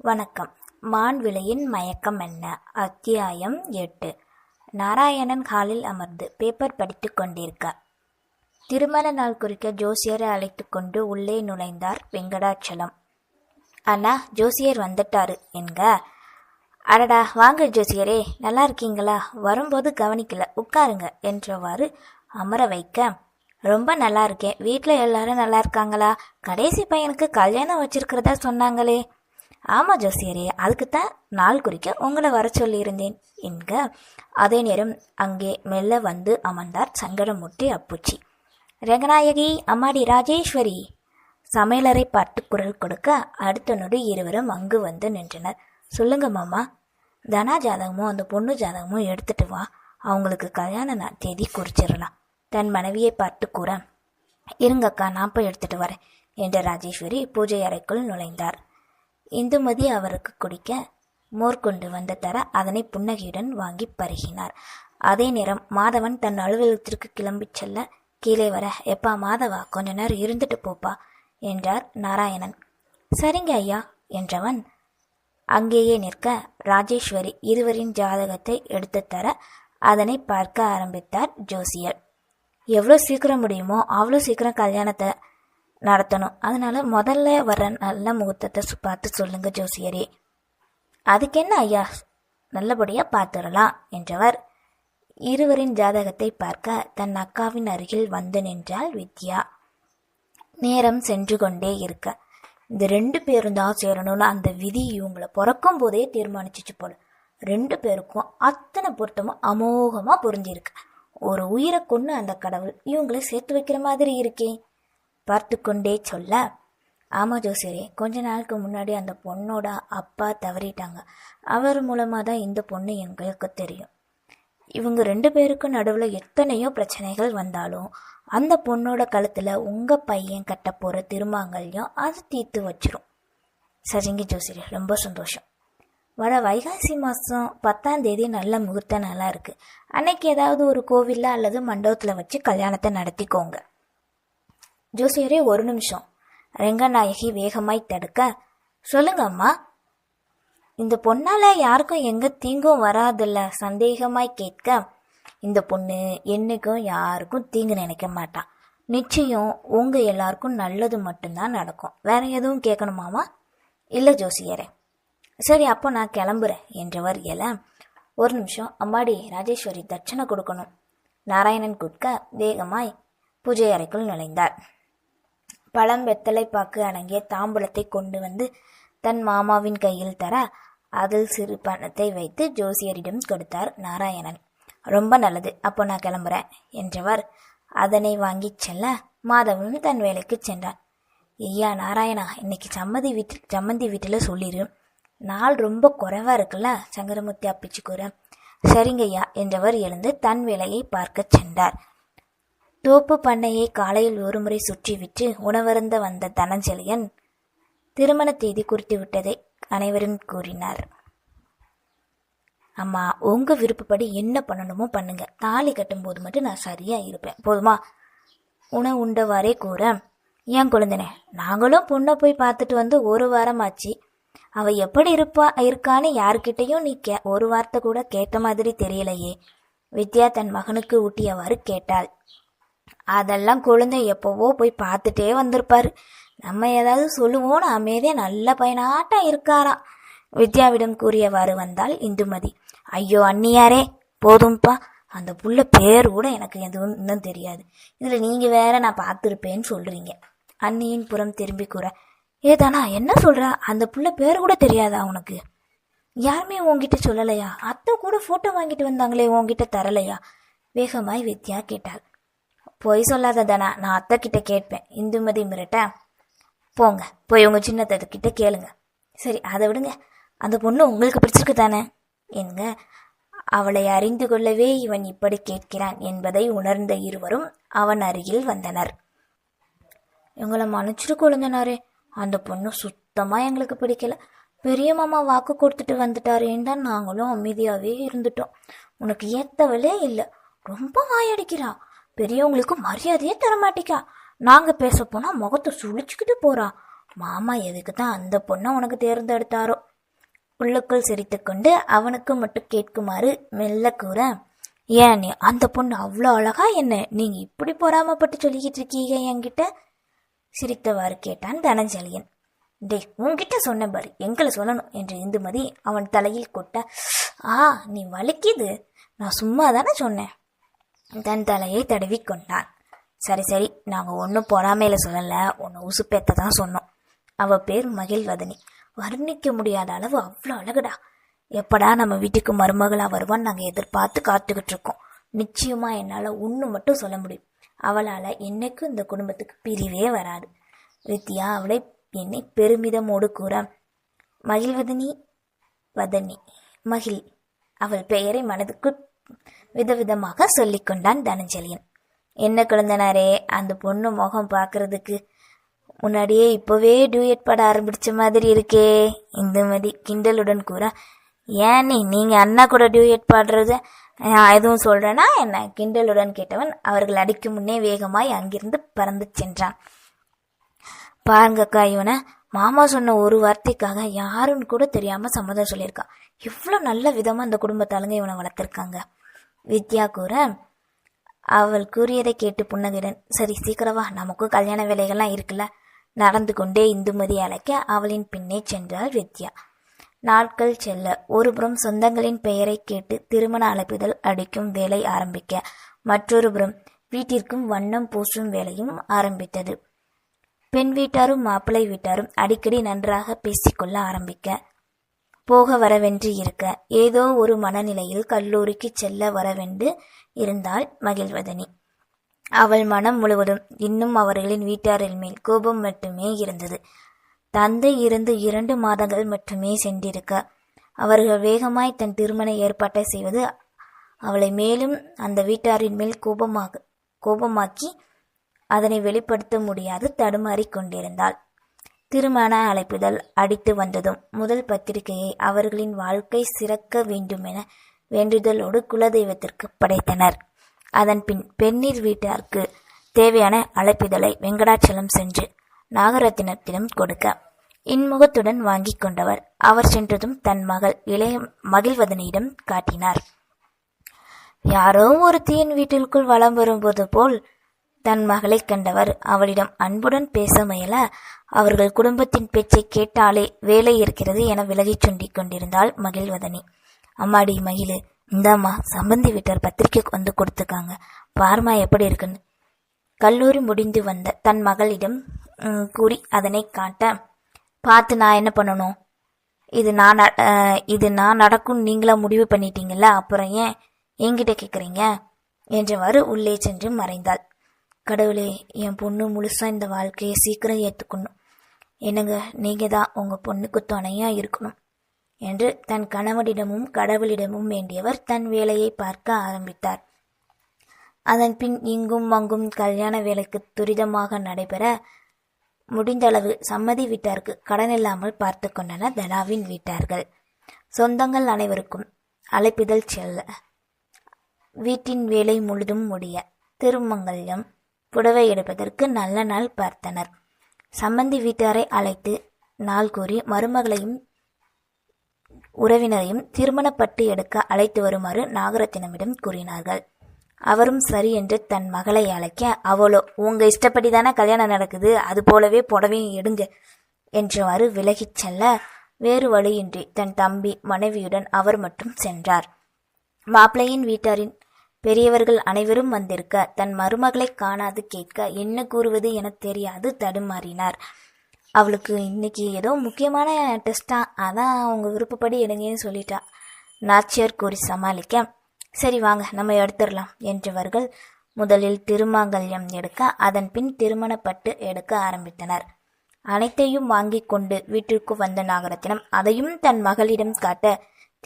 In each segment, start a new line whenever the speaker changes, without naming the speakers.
வணக்கம். மான்விலையின் மயக்கம் என்ன? அத்தியாயம் எட்டு. நாராயணன் ஹாலில் அமர்ந்து பேப்பர் படித்துக் கொண்டிருக்க. திருமண நாள் குறிக்க ஜோசியரை அழைத்து கொண்டு உள்ளே நுழைந்தார் வெங்கடாச்சலம். அண்ணா ஜோசியர் வந்துட்டாரு என்க. அடடா வாங்க ஜோசியரே நல்லா இருக்கீங்களா? வரும்போது கவனிக்கல. உட்காருங்க என்றவாறு அமர வைக்க. ரொம்ப நல்லா இருக்கேன். வீட்டில் எல்லாரும் நல்லா இருக்காங்களா? கடைசி பையனுக்கு கல்யாணம் வச்சிருக்கிறதா சொன்னாங்களே. ஆமாம் ஜோசியரே அதுக்குத்தான் நாள் குறிக்க உங்களை வர சொல்லியிருந்தேன். என்க அதே நேரம் அங்கே மெல்ல வந்து அமர்ந்தார் சங்கடமூர்த்தி அப்புச்சி. ரங்கநாயகி அம்மாடி ராஜேஸ்வரி. சமையலறை பார்த்து குரல் கொடுக்க அடுத்த நொடி இருவரும் அங்கு வந்து நின்றனர். சொல்லுங்க மாமா தனா ஜாதகமும் அந்த பொண்ணு ஜாதகமும் எடுத்துட்டு வா. அவங்களுக்கு கல்யாண தேதி குறிச்சிடலாம். தன் மனைவியை பார்த்து கூற இருங்கக்கா நான் போய் எடுத்துட்டு வரேன் என்று ராஜேஸ்வரி பூஜை அறைக்குள் நுழைந்தார். இந்துமதி அவருக்கு குடிக்க மோர் கொண்டு வந்து தர அதனை புன்னகையுடன் வாங்கி பருகினார். அதே நேரம் மாதவன் தன் அலுவலகத்திற்கு கிளம்பிச் செல்ல கீழே வர எப்பா மாதவா கொஞ்ச நேரம் இருந்துட்டு போப்பா என்றார் நாராயணன். சரிங்க ஐயா என்றவன் அங்கேயே நிற்க ராஜேஸ்வரி இருவரின் ஜாதகத்தை எடுத்து தர அதனை பார்க்க ஆரம்பித்தார் ஜோசியர். எவ்வளோ சீக்கிரம் முடியுமோ அவ்வளோ சீக்கிரம் கல்யாணத்தை நடத்தணும். அதனால முதல்ல வர நல்ல முகூர்த்தத்தை பார்த்து சொல்லுங்க ஜோசியரே. அதுக்கு என்ன ஐயா? நல்லபடியா பார்த்துடலாம் என்றவர். இருவரின் ஜாதகத்தை பார்க்க தன் அக்காவின் அருகில் வந்து நின்றாள் வித்யா. நேரம் சென்று கொண்டே இருக்க. இந்த ரெண்டு பேரும் தான் சேரணும்னு அந்த விதி இவங்களை பிறக்கும் போதே தீர்மானிச்சிச்சு போல. ரெண்டு பேருக்கும் அத்தனை பொருத்தமும் அமோகமா புரிஞ்சிருக்கு. ஒரு உயிரை கொண்டு அந்த கடவுள் இவங்களை சேர்த்து வைக்கிற மாதிரி இருக்கே. பார்த்து கொண்டே சொல்ல ஆமாம் ஜோசியரே கொஞ்ச நாளுக்கு முன்னாடி அந்த பொண்ணோட அப்பா தவறிட்டாங்க. அவர் மூலமாக தான் இந்த பொண்ணு எங்களுக்கு தெரியும். இவங்க ரெண்டு பேருக்கும் நடுவில் எத்தனையோ பிரச்சனைகள் வந்தாலும் அந்த பொண்ணோட கழுத்தில் உங்கள் பையன் கட்ட போகிற திருமாங்கல்யம் அது தீர்த்து வச்சிரும். சரிங்க ஜோசியரே ரொம்ப சந்தோஷம். வர வைகாசி மாதம் பத்தாம் தேதி நல்ல முகூர்த்த நாளாக இருக்குது அன்னைக்கு ஏதாவது ஒரு கோவிலில் அல்லது மண்டபத்தில் வச்சு கல்யாணத்தை நடத்திக்கோங்க. ஜோசியரே ஒரு நிமிஷம். ரெங்கநாயகி வேகமாய் தடுக்க சொல்லுங்க அம்மா. இந்த பொண்ணால யாருக்கும் எங்க தீங்கும் வராதுல்ல? சந்தேகமாய் கேட்க இந்த பொண்ணு என்னைக்கும் யாருக்கும் தீங்கு நினைக்க மாட்டான் நிச்சயம் உங்க எல்லாருக்கும் நல்லது மட்டும்தான் நடக்கும். வேற எதுவும் கேட்கணுமாமா இல்ல ஜோசியரே. சரி அப்போ நான் கிளம்புறேன் என்றவர் எல ஒரு நிமிஷம் அம்மாடி ராஜேஸ்வரி தட்சணை கொடுக்கணும். நாராயணன் குட்க வேகமாய் பூஜை அறைக்குள் நுழைந்தார். பழம் வெத்தலை பாக்கு அடங்கிய தாம்பூலத்தை கொண்டு வந்து தன் மாமாவின் கையில் தர அதில் சிறு பணத்தை வைத்து ஜோசியரிடம் கொடுத்தார் நாராயணன். ரொம்ப நல்லது. அப்போ நான் கிளம்புறேன் என்றவர் அதனை வாங்கிச் செல்ல மாதவனும் தன் வேலைக்கு சென்றான். ஐயா நாராயணா இன்னைக்கு சம்மதி வீட்டில் சம்மந்தி வீட்டில் சொல்லிடு நாள் ரொம்ப குறைவா இருக்குல்ல? சங்கரமூர்த்தி அப்பிச்சு கூற. சரிங்கய்யா என்றவர் எழுந்து தன் வேலையை பார்க்கச் சென்றார். தோப்பு பண்ணையை காலையில் ஒருமுறை சுற்றிவிட்டு உணவருந்த வந்த தனஞ்செலியன் திருமண தேதி குறித்து விட்டதை அனைவரும் கூறினார். அம்மா உங்க விருப்பப்படி என்ன பண்ணணுமோ பண்ணுங்க. தாலி கட்டும் போது மட்டும் நான் சரியா இருப்பேன். போதுமா? உணவு உண்டவாறே கூற. ஏன் குழந்தைனே? நாங்களும் பொண்ணை போய் பார்த்துட்டு வந்து ஒரு வாரம் ஆச்சு அவ எப்படி இருப்பா இருக்கான்னு யாருக்கிட்டையும் நீ கே ஒரு வார்த்தை கூட கேட்ட மாதிரி தெரியலையே. வித்யா தன் மகனுக்கு ஊட்டியவாறு கேட்டாள். அதெல்லாம் குழந்தை எப்போவோ போய் பார்த்துட்டே வந்திருப்பாரு. நம்ம ஏதாவது சொல்லுவோம் அமைதியே நல்ல பயனாட்டம் இருக்காராம் வித்யாவிடம் கூறியவாறு வந்தால் இந்துமதி ஐயோ அண்ணியாரே போதும்ப்பா அந்த புள்ள பேர் கூட எனக்கு எதுவும் இன்னும் தெரியாது. இதில் நீங்கள் வேற நான் பார்த்துருப்பேன்னு சொல்கிறீங்க அண்ணியின் புறம் திரும்பி கூற ஏதானா என்ன சொல்கிற அந்த புள்ள பேர் கூட தெரியாதா உனக்கு? யாருமே உன்கிட்ட சொல்லலையா? அத்தை கூட ஃபோட்டோ வாங்கிட்டு வந்தாங்களே உன்கிட்ட தரலையா? வேகமாய் வித்யா கேட்டாள். பொய் சொல்லாத தானா நான் அத்தை கிட்ட கேட்பேன். இந்துமதி மிரட்ட? போங்க போய் உங்கள் சின்னத்தை கிட்ட கேளுங்க. சரி அதை விடுங்க. அந்த பொண்ணு உங்களுக்கு பிடிச்சிருக்கு தானே என்க அவளை அறிந்து கொள்ளவே இவன் இப்படி கேட்கிறான் என்பதை உணர்ந்த இருவரும் அவன் அருகில் வந்தனர். எங்களை மன்னிச்சிட்டு கொழுந்தனாரே. அந்த பொண்ணு சுத்தமாக எங்களுக்கு பிடிக்கல. பெரிய மாமா வாக்கு கொடுத்துட்டு வந்துட்டாரேன்னு தான் நாங்களும் அமைதியாகவே இருந்துட்டோம். உனக்கு ஏத்தவளே இல்லை. ரொம்ப வாயடிக்கிறா. பெரியவங்களுக்கு மரியாதையே தரமாட்டிக்கா. நாங்க பேச போனா முகத்தை சுழிச்சுக்கிட்டு போறா. மாமா எதுக்கு தான் அந்த பொண்ணை உனக்கு தேர்ந்தெடுத்தாரோ? உள்ளுக்குள் சிரித்துக்கொண்டு அவனுக்கு மட்டும் கேட்குமாறு மெல்ல கூற ஏன் நீ அந்த பொண்ணு அவ்வளோ அழகா என்ன? நீங்க இப்படி பொறாமப்பட்டு சொல்லிக்கிட்டு இருக்கீங்க என்கிட்ட? சிரித்தவாறு கேட்டான் தனஞ்சலியன். டேய் உன்கிட்ட சொன்ன பாரு எங்களை சொல்லணும் என்று இந்துமதி அவன் தலையில் கொட்ட ஆ நீ வலிக்குது நான் சும்மா தானே சொன்னேன். தன் தலையை தடவி கொண்டான். சரி சரி நாங்கள் ஒன்றும் பொறாமையில சொல்லலை. ஒன்று உசுப்பேத்த தான் சொன்னோம். அவள் பேர் மகிழ்வதனி. வர்ணிக்க முடியாத அளவு அவ்வளோ அழகுடா. எப்படா நம்ம வீட்டுக்கு மருமகளாக வருவான்னு நாங்கள் எதிர்பார்த்து காத்துக்கிட்டு இருக்கோம். நிச்சயமாக என்னால் ஒன்று மட்டும் சொல்ல முடியும். அவளால் என்னைக்கும் இந்த குடும்பத்துக்கு பிரிவே வராது. வித்யா அவளை என்னை பெருமிதமோடு கூற மகிழ்வதனி வதனி. மகிழ். அவள் பெயரை மனதுக்கு விதவிதமாக சொல்லி கொண்டான் தனஞ்சலியன் என்ன குழந்தனாரே அந்த பொண்ணு முகம் பார்க்கறதுக்கு முன்னாடியே இப்போவே டூயட் பாட ஆரம்பிச்ச மாதிரி இருக்கே இந்துமதி கிண்டலுடன் கூற. ஏன் நீங்கள் அண்ணா கூட டியூயட் பாடுறது நான் எதுவும் சொல்கிறேன்னா என்ன? கிண்டலுடன் கேட்டவன் அவர்கள் அடிக்கும் முன்னே வேகமாய் அங்கிருந்து பறந்து சென்றான். பாருங்கக்கா இவனை மாமா சொன்ன ஒரு வார்த்தைக்காக யாருன்னு கூட தெரியாமல் சம்மதம் சொல்லியிருக்கான் இவ்வளோ நல்ல விதமாக இந்த குடும்பத்தாளுங்க இவனை வளர்த்துருக்காங்க. வித்யா கூற அவள் கூறியதை கேட்டு புன்னகையுடன் சரி சீக்கிரவா நமக்கும் கல்யாண வேலைகள்லாம் இருக்குல்ல? நடந்து கொண்டே இந்துமதி அழைக்க அவளின் பின்னே சென்றாள் வித்யா. நாட்கள் செல்ல ஒருபுறம் சொந்தங்களின் பெயரை கேட்டு திருமண அழைப்புதல் அடிக்கும் வேலை ஆரம்பிக்க மற்றொரு புறம் வீட்டிற்கும் வண்ணம் பூசும் வேலையும் ஆரம்பித்தது. பெண் வீட்டாரும் மாப்பிள்ளை வீட்டாரும் அடிக்கடி நன்றாக பேசிக்கொள்ள ஆரம்பிக்க போக வரவென்று இருக்க ஏதோ ஒரு மனநிலையில் கல்லூரிக்கு செல்ல வரவென்று இருந்தாள் மகிழ்வதனி. அவள் மனம் முழுவதும் இன்னும் அவர்களின் வீட்டாரின் மேல் கோபம் மட்டுமே இருந்தது. தந்தை இருந்து இரண்டு மாதங்கள் மட்டுமே சென்றிருக்க அவர்கள் வேகமாய் தன் திருமண ஏற்பாட்டை செய்வது அவளை மேலும் அந்த வீட்டாரின் மேல் கோபமாக கோபமாக்கி அதனை வெளிப்படுத்த முடியாது தடுமாறிக் கொண்டிருந்தாள். திருமண அழைப்புதல் அடித்து வந்ததும் முதல் பத்திரிகையை அவர்களின் வாழ்க்கை சிறக்க வேண்டுமென வேண்டுதலோடு குலதெய்வத்திற்கு படைத்தனர். அதன் பின் பெண்ணீர் வீட்டாருக்கு தேவையான அழைப்பிதழை வெங்கடாச்சலம் சென்று நாகரத்தினத்திடம் கொடுக்க இன்முகத்துடன் வாங்கிக் கொண்டவர். அவர் சென்றதும் தன் மகள் இளைய மகிழ்வதனிடம் காட்டினார். யாரோ ஒரு தீயின் வீட்டிற்குள் வலம் வரும்போது போல் தன் மகளைக் கண்டவர். அவளிடம் அன்புடன் பேச முயல அவர்கள் குடும்பத்தின் பேச்சை கேட்டாலே வேலை இருக்கிறது என விலகிச் சொல்லிக் கொண்டிருந்தாள் மகிழ்வதனி. அம்மாடி மகிழு இந்தாம்மா சம்பந்தி வீட்டார் பத்திரிகை வந்து கொடுத்துருக்காங்க பார்மா எப்படி இருக்குன்னு. கல்லூரி முடிந்து வந்த தன் மகளிடம் கூறி அதனை காட்ட பார்த்து நான் என்ன பண்ணணும்? இது நான் இது நான் நடக்கும் நீங்களா முடிவு பண்ணிட்டீங்கல்ல அப்புறம் ஏன்? என்கிட்ட கேட்குறீங்க என்றவாறு உள்ளே சென்று மறைந்தாள். கடவுளே என் பொண்ணு முழுசாக இந்த வாழ்க்கையை சீக்கிரம் ஏற்றுக்கணும் என்னங்க நீங்கள் தான் உங்கள் பொண்ணுக்கு துணையாக இருக்கணும் என்று தன் கணவனிடமும் கடவுளிடமும் வேண்டியவர் தன் வேலையை பார்க்க ஆரம்பித்தார். அதன் பின் இங்கும் அங்கும் கல்யாண வேலைக்கு துரிதமாக நடைபெற முடிந்தளவு சம்மதி வீட்டாருக்கு கடன் இல்லாமல் பார்த்து கொண்டன தனாவின் வீட்டார்கள். சொந்தங்கள் அனைவருக்கும் அழைப்பிதழ் செல்ல. வீட்டின் வேலை முழுதும் முடிய திருமங்கல்யம் புடவை எடுப்பதற்கு நல்ல நாள் பார்த்தனர். சம்பந்தி வீட்டாரை அழைத்து நாள் கூறி மருமகளையும் உறவினரையும் திருமணப்பட்டு எடுக்க அழைத்து வருமாறு நாகரத்தினமிடம் கூறினார்கள். அவரும் சரி என்று தன் மகளை அழைக்க அவளோ உங்க இஷ்டப்படி தானே கல்யாணம் நடக்குது அது போலவே புடவையும் எடுங்க என்றவாறு விலகிச் செல்ல வேறு வழியின்றி தன் தம்பி மனைவியுடன் அவர் மட்டும் சென்றார். மாப்பிள்ளையின் வீட்டாரின் பெரியவர்கள் அனைவரும் வந்திருக்க தன் மருமகளை காணாது கேட்க என்ன கூறுவது என தெரியாது தடுமாறினார். அவளுக்கு இன்னைக்கு ஏதோ முக்கியமான டெஸ்டா அதான் அவங்க விருப்பப்படி எடுங்கன்னு சொல்லிட்டா. நாச்சியார் கூறி சமாளிக்க சரி வாங்க நம்ம எடுத்துடலாம் என்றவர்கள் முதலில் திருமாங்கல்யம் எடுக்க அதன் பின் திருமணப்பட்டு எடுக்க ஆரம்பித்தனர். அனைத்தையும் வாங்கிக் கொண்டு வீட்டிற்கு வந்த நாகரத்தினம் அதையும் தன் மகளிடம் காட்ட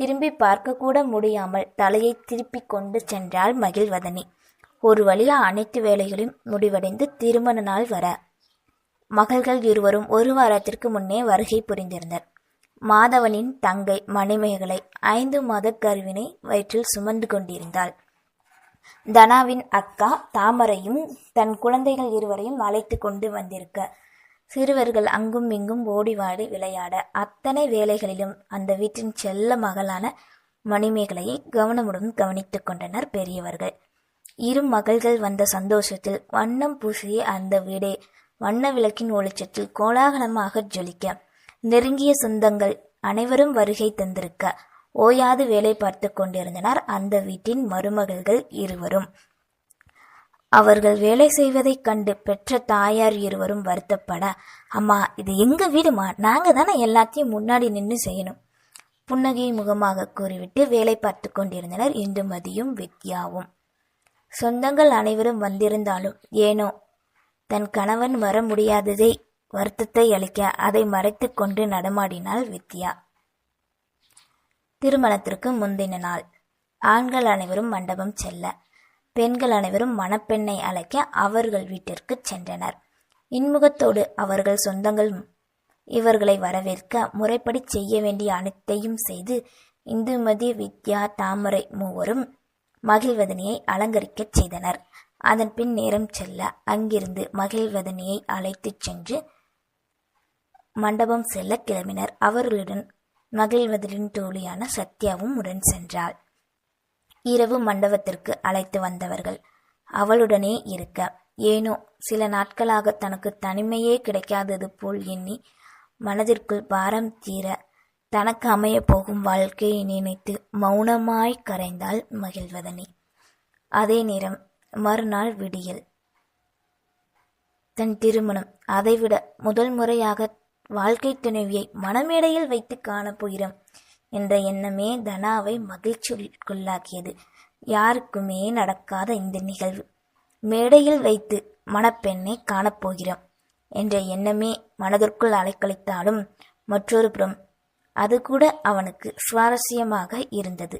திரும்பி பார்க்க கூட முடியாமல் தலையை திருப்பிக் கொண்டு சென்றாள் மகிழ்வதனி. ஒரு வழியா அனைத்து வேலைகளும் முடிவடைந்து திருமண நாள் வர. மகள்கள் இருவரும் ஒரு வாரத்திற்கு முன்னே வருகை புரிந்திருந்தனர். மாதவனின் தங்கை மணிமேகலை ஐந்து மாத கருவினை வயிற்றில் சுமந்து கொண்டிருந்தாள். தனாவின் அக்கா தாமரையும் தன் குழந்தைகள் இருவரையும் அழைத்து கொண்டு வந்திருக்க சிறுவர்கள் அங்கும் இங்கும் ஓடிவாடி விளையாட அத்தனை வேலைகளிலும் அந்த வீட்டின் செல்ல மகளான மணிமேகலையை கவனமுடன் கவனித்துக் கொண்டனர் பெரியவர்கள். இரு மகள்கள் வந்த சந்தோஷத்தில் வண்ணம் பூசிய அந்த வீடே வண்ண விளக்கின் ஒளிச்சத்தில் கோலாகலமாக ஜொலிக்க நெருங்கிய சொந்தங்கள் அனைவரும் வருகை தந்திருக்க ஓயாது வேலை பார்த்து கொண்டிருந்தனர் அந்த வீட்டின் மருமகள்கள் இருவரும். அவர்கள் வேலை செய்வதைக் கண்டு பெற்ற தாயார் இருவரும் வருத்தப்பட அம்மா இது எங்க வீடுமா? நாங்க தானே எல்லாத்தையும் முன்னாடி நின்று செய்யணும். புன்னகை முகமாக கூறிவிட்டு வேலை பார்த்து கொண்டிருந்தனர். இந்துமதியும் வித்யாவும். சொந்தங்கள் அனைவரும் வந்திருந்தாலும் ஏனோ தன் கணவன் வர முடியாததை வருத்தத்தை அளிக்க அதை மறைத்து கொண்டு நடமாடினாள் வித்யா. திருமணத்திற்கு முந்தின நாள் ஆண்கள் அனைவரும் மண்டபம் செல்ல பெண்கள் அனைவரும் மணப்பெண்ணை அழைக்க அவர்கள் வீட்டிற்கு சென்றனர். இன்முகத்தோடு அவர்கள் சொந்தங்கள் இவர்களை வரவேற்க முறைப்படி செய்ய வேண்டிய அனைத்தையும் செய்து இந்துமதி வித்யா தாமரை மூவரும் மகிழ்வதனியை அலங்கரிக்கச் செய்தனர். அதன் பின் நேரம் செல்ல அங்கிருந்து மகிழ்வதனியை அழைத்துச் சென்று மண்டபம் செல்ல கிளம்பினர். அவர்களுடன் மகிழ்வதனின் தோழியான சத்யாவும் உடன் சென்றாள். இரவு மண்டபத்திற்கு அழைத்து வந்தவர்கள். அவளுடனே இருக்க ஏனோ சில நாட்களாக தனக்கு தனிமையே கிடைக்காதது போல் எண்ணி மனதிற்குள் பாரம் தீர தனக்கு அமைய போகும் வாழ்க்கையை நினைத்து மௌனமாய் கரைந்தாள் மகிழ்வதனி. அதே நேரம் மறுநாள் விடியல். தன் திருமணம் அதைவிட முதல் முறையாக வாழ்க்கை துணைவியை மனமேடையில் வைத்து காணப்போகிறோம் என்ற எண்ணமே தனாவை மகிழ்ச்சிக்குள்ளாக்கியது. யாருக்குமே நடக்காத இந்த நிகழ்வு. மேடையில் வைத்து மணப்பெண்ணை காணப்போகிறோம் என்ற எண்ணமே மனதிற்குள் அலைக்கழித்தாலும் மற்றொரு புறம் அது கூட அவனுக்கு சுவாரஸ்யமாக இருந்தது.